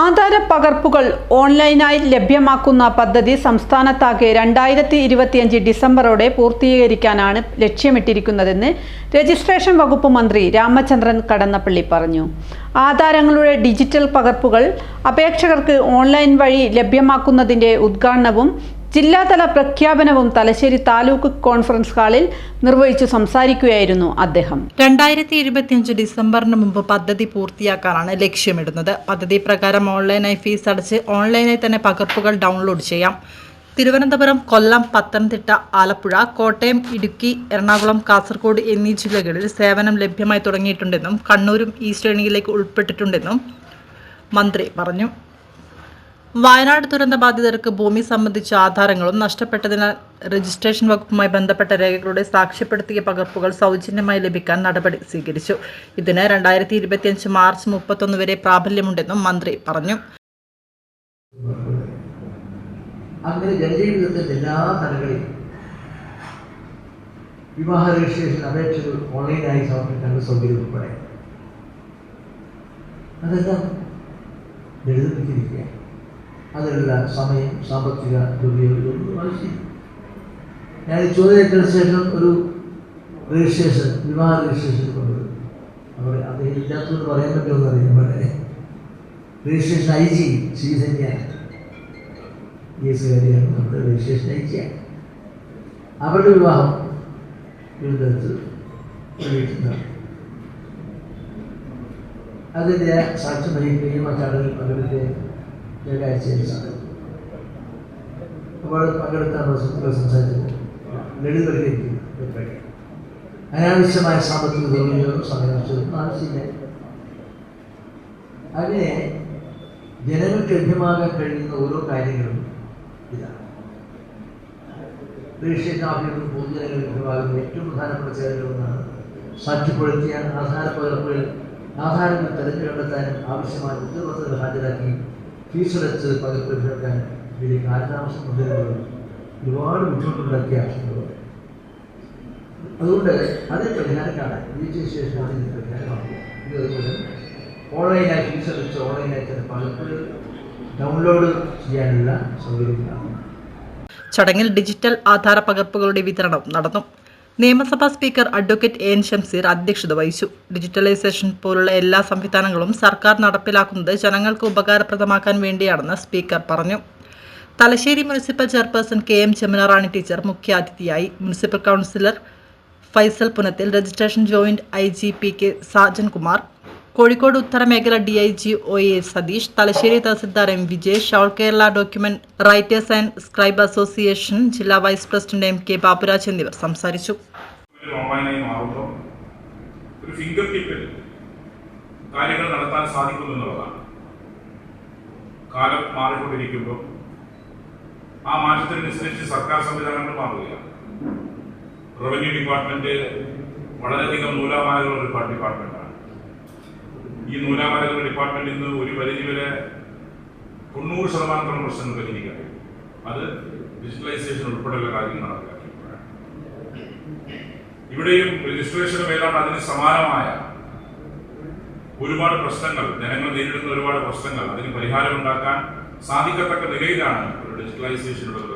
ആധാര പകർപ്പുകൾ ഓൺലൈനായി ലഭ്യമാക്കുന്ന പദ്ധതി സംസ്ഥാനത്താകെ രണ്ടായിരത്തി ഇരുപത്തിയഞ്ച് ഡിസംബറോടെ പൂർത്തീകരിക്കാനാണ് ലക്ഷ്യമിട്ടിരിക്കുന്നതെന്ന് രജിസ്ട്രേഷൻ വകുപ്പ് മന്ത്രി രാമചന്ദ്രൻ കടന്നപ്പള്ളി പറഞ്ഞു. ആധാരങ്ങളുടെ ഡിജിറ്റൽ പകർപ്പുകൾ അപേക്ഷകർക്ക് ഓൺലൈൻ വഴി ലഭ്യമാക്കുന്നതിന്റെ ഉദ്ഘാടനവും ജില്ലാതല പ്രഖ്യാപനവും തലശ്ശേരി താലൂക്ക് കോൺഫറൻസ് ഹാളിൽ നിർവഹിച്ചു സംസാരിക്കുകയായിരുന്നു അദ്ദേഹം. രണ്ടായിരത്തി ഇരുപത്തിയഞ്ച് ഡിസംബറിന് മുമ്പ് പദ്ധതി പൂർത്തിയാക്കാനാണ് ലക്ഷ്യമിടുന്നത്. പദ്ധതി പ്രകാരം ഓൺലൈനായി ഫീസ് അടച്ച് ഓൺലൈനായി തന്നെ പകർപ്പുകൾ ഡൗൺലോഡ് ചെയ്യാം. തിരുവനന്തപുരം കൊല്ലം പത്തനംതിട്ട ആലപ്പുഴ കോട്ടയം ഇടുക്കി എറണാകുളം കാസർഗോഡ് എന്നീ ജില്ലകളിൽ സേവനം ലഭ്യമായി തുടങ്ങിയിട്ടുണ്ടെന്നും കണ്ണൂരും ഈ ശ്രേണിയിലേക്ക് ഉൾപ്പെട്ടിട്ടുണ്ടെന്നും മന്ത്രി പറഞ്ഞു. വയനാട് ദുരന്ത ബാധിതർക്ക് ഭൂമി സംബന്ധിച്ച ആധാരങ്ങളും നഷ്ടപ്പെട്ടതിനാൽ രജിസ്ട്രേഷൻ വകുപ്പുമായി ബന്ധപ്പെട്ട രേഖകളുടെ സാക്ഷ്യപ്പെടുത്തിയ പകർപ്പുകൾ സൗജന്യമായി ലഭിക്കാൻ നടപടി സ്വീകരിച്ചു. ഇതിന് രണ്ടായിരത്തി ഇരുപത്തിയഞ്ച് മാർച്ച് മുപ്പത്തൊന്ന് വരെ പ്രാബല്യമുണ്ടെന്നും മന്ത്രി പറഞ്ഞു. അങ്ങനെ ജനജീവിതത്തിന്റെ എല്ലാ തലങ്ങളിലും വിവാഹ രജിസ്ട്രേഷൻ അപേക്ഷകൾ ഓൺലൈനായി സമർപ്പിക്കാനുള്ള സൗകര്യം ഉൾപ്പെടെ അതെല്ലാം ലളിതവൽക്കരിക്കുക അതിനുള്ള സമയം സാമ്പത്തിക ദുർവിനിയോഗം ആവശ്യം ഞാൻ ഈ ചോദ്യത്തിന് ശേഷം ഒരു രജിസ്ട്രേഷൻ വിവാഹ രജിസ്ട്രേഷൻ കൊണ്ടുവരും. അവർ അദ്ദേഹം ഇല്ലാത്തതുകൊണ്ട് പറയാൻ പറ്റുമെന്ന് അറിയാം വളരെ രജിസ്ട്രേഷൻ ഐ ജി ശ്രീധന്യ കാര്യമാണ് നമ്മുടെ രജിസ്ട്രേഷൻ അയക്കുകയാണ് അവരുടെ വിവാഹം വീട്ടിൽ നടന്നു അതിന്റെ സാക്ഷ്യം വഹിക്കുകയും ആ ചടങ്ങിൽ പങ്കെടുക്കുകയും ഞായറാഴ്ചയിൽ സാധിക്കും അപ്പോൾ പങ്കെടുത്ത സുഹൃത്തുക്കൾ സംസാരിച്ചത് ലളിത അനാവശ്യമായ സാമ്പത്തിക ദുർവിനിയോഗം സമയം ആവശ്യമില്ല. അങ്ങനെ ജനങ്ങൾക്ക് ലഭ്യമാകാൻ കഴിയുന്ന ഓരോ കാര്യങ്ങളും ഇതാണ്. ദേശീയ പൊതുജനങ്ങൾ ലഭ്യമാകുന്ന ഏറ്റവും പ്രധാനപ്പെട്ട സേവനങ്ങളാണ് സാക്ഷ്യപ്പെടുത്തിയ ആധാര പകർപ്പുകൾ ആധാരങ്ങൾ തെരഞ്ഞെടുത്താനും ആവശ്യമായ ഉദ്യോഗസ്ഥരെ ഹാജരാക്കി ഫീസ് അടച്ച് പകർപ്പ് ലഭ്യമാക്കാനും ഇതിലെ കാലതാമസം മുതലുകളും ഒരുപാട് ബുദ്ധിമുട്ടുണ്ടാക്കിയ ആവശ്യമുള്ളത് അതുകൊണ്ട് അതിന് പരിഹാരം കാണാൻ ശേഷം അതിന് പരിഹാരമാക്കുക. ഇത് അതുപോലെ ഓൺലൈനായി ഫീസ് അടച്ച് ഓൺലൈനായി തന്നെ പകർപ്പുകൾ ഡൗൺലോഡ് ചെയ്യാനുള്ള സൗകര്യങ്ങളാണ്. ചടങ്ങിൽ ഡിജിറ്റൽ ആധാര പകർപ്പുകളുടെ വിതരണം നടന്നു. നിയമസഭാ സ്പീക്കർ അഡ്വക്കേറ്റ് എൻ ഷംസീർ അധ്യക്ഷത വഹിച്ചു. ഡിജിറ്റലൈസേഷൻ പോലുള്ള എല്ലാ സംവിധാനങ്ങളും സർക്കാർ നടപ്പിലാക്കുന്നത് ജനങ്ങൾക്ക് ഉപകാരപ്രദമാക്കാൻ വേണ്ടിയാണെന്ന് സ്പീക്കർ പറഞ്ഞു. Thalassery municipal chairperson K M ചെമ്മനറാണി Rani teacher മുഖ്യാതിഥിയായി. Municipal councillor Faisal Punathil registration joint I G P K Sajan Kumar Kozhikode ഉത്തരമേഖല D I G O A Satheesh Thalassery tahsildar M Vijay shawl Kerala document writers and scribe association ജില്ലാ vice president M K Baburaj എന്നിവർ സംസാരിച്ചു. ഒരു finger ടിപ്പിൽ കാര്യങ്ങൾ നടത്താൻ സാധിക്കുന്നു എന്നുള്ളതാണ്. കാലം മാറിക്കൊണ്ടിരിക്കുമ്പോൾ ആ മാറ്റത്തിനനുസരിച്ച് സർക്കാർ സംവിധാനങ്ങൾ മാറുകയാണ്. റവന്യൂ ഡിപ്പാർട്ട്മെന്റ് വളരെയധികം മൂലമായുള്ള ഒരു ഡിപ്പാർട്ട്മെന്റാണ് ഈ നൂലാമലകൾ ഡിപ്പാർട്ട്മെന്റിൽ നിന്ന് ഒരു പരിധിവരെ തൊണ്ണൂറ് ശതമാനത്തോളം പ്രശ്നങ്ങൾ പരിഹരിക്കാൻ അത് ഡിജിറ്റലൈസേഷൻ ഉൾപ്പെടെയുള്ള കാര്യങ്ങൾ നടപ്പിലാക്കിയപ്പോഴാണ്. ഇവിടെയും രജിസ്ട്രേഷന് ഏതാണ്ട് അതിന് സമാനമായ ഒരുപാട് പ്രശ്നങ്ങൾ ജനങ്ങൾ നേരിടുന്ന ഒരുപാട് പ്രശ്നങ്ങൾ അതിന് പരിഹാരം ഉണ്ടാക്കാൻ സാധിക്കത്തക്ക നിലയിലാണ് ഡിജിറ്റലൈസേഷൻ ഡിജിറ്റലൈസേഷനുള്ള